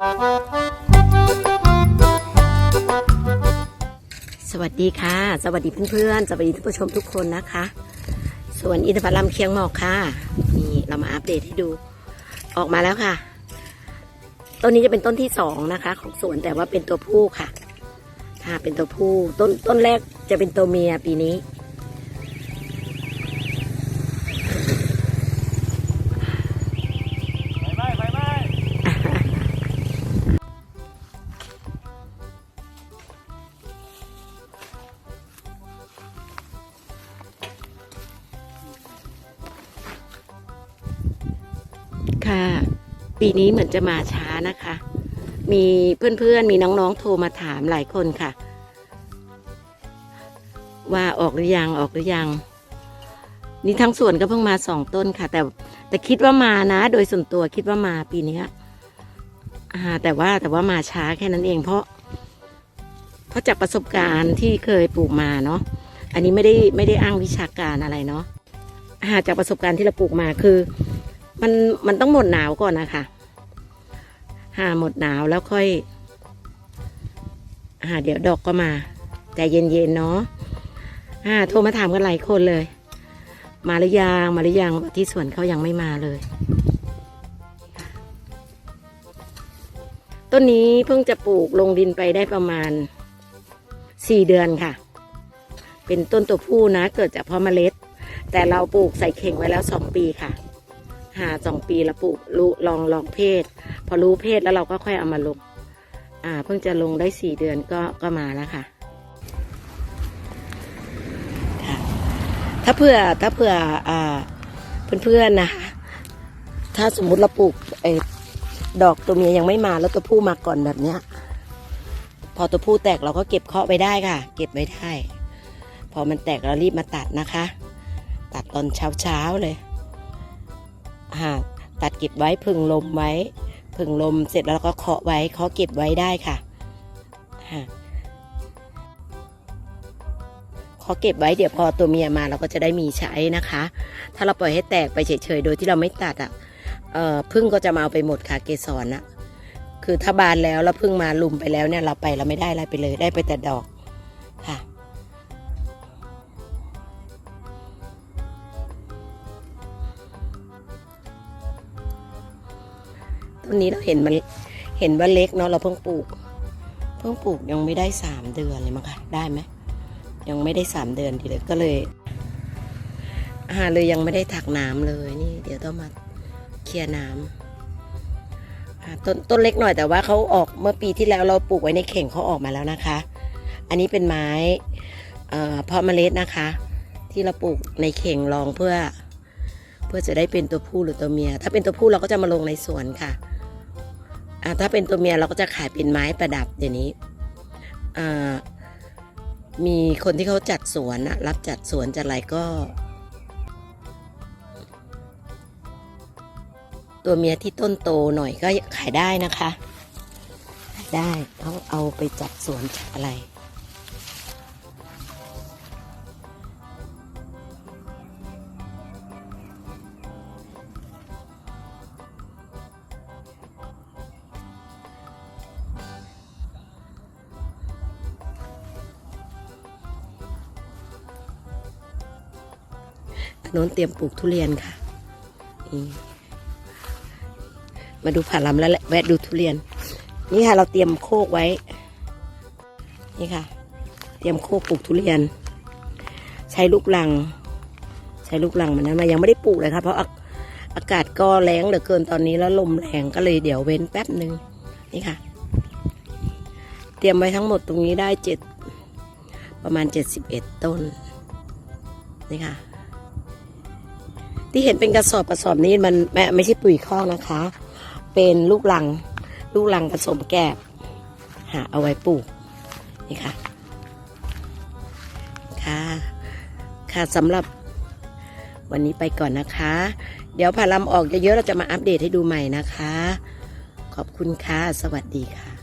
สวัสดีค่ะ สวัสดีเพื่อนๆ สวัสดีท่านผู้ชมทุกคนนะคะสวนอินทผลัมเคียงหมอกค่ะนี่เรามาอัปเดตให้ดู ออกมาแล้วค่ะ ต้นนี้จะเป็นต้นที่สองนะคะ ของสวนแต่ว่าเป็นตัวผู้ค่ะค่ะเป็นตัวผู้ต้นต้นแรกจะเป็นตัวเมียปีนี้ ค่ะ ปีนี้เหมือนจะมาช้านะคะ มีเพื่อนๆ มีน้องๆ โทรมาถามหลายคนค่ะ ว่าออกหรือยังออกหรือยัง นี่ทั้งส่วนก็เพิ่งมาสองต้นค่ะ แต่แต่คิดว่ามานะ โดยส่วนตัวคิดว่ามาปีนี้อ่าแต่ว่าแต่ว่ามาช้าแค่นั้นเองเพราะ เพราะจากประสบการณ์ที่เคยปลูกมาเนาะอันนี้ไม่ได้ไม่ได้อ้างวิชาการอะไรเนาะอ่าจากประสบการณ์ที่เราปลูกมาคือ มันมันต้องหมดหนาวก่อนนะคะหาหมดหนาวแล้วค่อยหาเดี๋ยวดอกก็มาใจเย็นๆเนาะอ่าโทรมาถามกันหลายคนเลย มาหรือยังมาหรือยังที่สวนเขายังไม่มาเลย ต้นนี้เพิ่งจะปลูกลงดินไปได้ประมาณสี่เดือนค่ะ เป็นต้นตัวผู้นะ เกิดจากพาะเมล็ด แต่เราปลูกใส่เข่งไว้แล้วสองปีค่ะ หาสองปีแล้วปลูกรู้ลองลองเพศ พอรู้เพศแล้วเราก็ค่อยเอามาลงอ่าเพิ่งจะลงได้สี่เดือนก็ก็มาแล้วค่ะถ้าเผื่อถ้าเผื่ออ่าเพื่อนๆนะคะถ้าสมมุติเราปลูกไอ้ดอกตัวเมียยังไม่มาแล้วตัวผู้มาก่อนแบบเนี้ย พอตัวผู้แตกเราก็เก็บเคาะไปได้ค่ะ เก็บไว้ได้ พอมันแตกเรารีบมาตัดนะคะ ตัดตอนเช้าๆเลย อ่าตัดเก็บไว้พึ่งลมไว้ พึ่งลมเสร็จแล้วเราก็เคาะไว้เคาะเก็บไว้ได้ค่ะอ่าเคาะเก็บไว้เดี๋ยวพอตัวเมียมาเราก็จะได้มีใช้นะคะ ถ้าเราปล่อยให้แตกไปเฉยๆโดยที่เราไม่ตัดอะเอ่อพึ่งก็จะมาเอาไปหมดค่ะเกสรน่ะคือถ้าบานแล้วแล้วพึ่งมาลุมไปแล้วเนี่ยเราไปเราไม่ได้อะไรไปเลยได้ไปแต่ดอกค่ะ ต้นนี้เราเห็นมันเห็นว่าเล็กเนาะเราเพิ่งปลูก เพิ่งปลูกยังไม่ได้สามเดือนเลยมั้งคะได้ไหมยังไม่ได้สามเดือนทีเลยก็เลยอาหารเลยยังไม่ได้ถักน้ำเลยนี่ เดี๋ยวต้องมาเคลียร์น้ำอ่าต้นต้นเล็กหน่อยแต่ว่าเขาออกเมื่อปีที่แล้วเราปลูกไว้ในเข่งเขาออกมาแล้วนะคะ อันนี้เป็นไม้เอ่อพาะเมล็ดนะคะ ที่เราปลูกในเข่งรองเพื่อ เพื่อจะได้เป็นตัวผู้หรือตัวเมีย ถ้าเป็นตัวผู้เราก็จะมาลงในสวนค่ะ ถ้าเป็นตัวเมียเราก็จะขายเป็นไม้ประดับเดี๋ยวนี้อ่ามีคนที่เขาจัดสวนอะรับจัดสวนจัดอะไรก็ ตัวเมียที่ต้นโตหน่อยก็ขายได้นะคะ ได้เขาเอาไปจัดสวนจัดอะไร โน้นเตรียมปลูกทุเรียนค่ะนี่มาดูผ่าลำแล้วแวะดูทุเรียน นี่ค่ะ เราเตรียมโคกไว้ นี่ค่ะ เตรียมโคกปลูกทุเรียน ใช้ลูกลัง ใช้ลูกลังมันนั้นมายังไม่ได้ปลูกเลยค่ะ เพราะอาอากาศก็แรงเหลือเกินตอนนี้แล้วลมแรงก็เลยเดี๋ยวเว้นแป๊บหนึ่งนี่ค่ะ เตรียมไว้ทั้งหมดตรงนี้ได้เจ็ดประมาณเจ็ดสิบเอ็ดต้นนี่ค่ะ ที่เห็นเป็นกระสอบกระสอบนี้มันไม่ไม่ใช่ปุ๋ยคอกนะคะ เป็นลูกลังลูกลังผสมแกบหาเอาไว้ปลูกนี่ค่ะค่ะค่ะสำหรับวันนี้ไปก่อนนะคะ เดี๋ยวผ่าลำออกเยอะๆเราจะมาอัปเดตให้ดูใหม่นะคะ ขอบคุณค่ะ สวัสดีค่ะ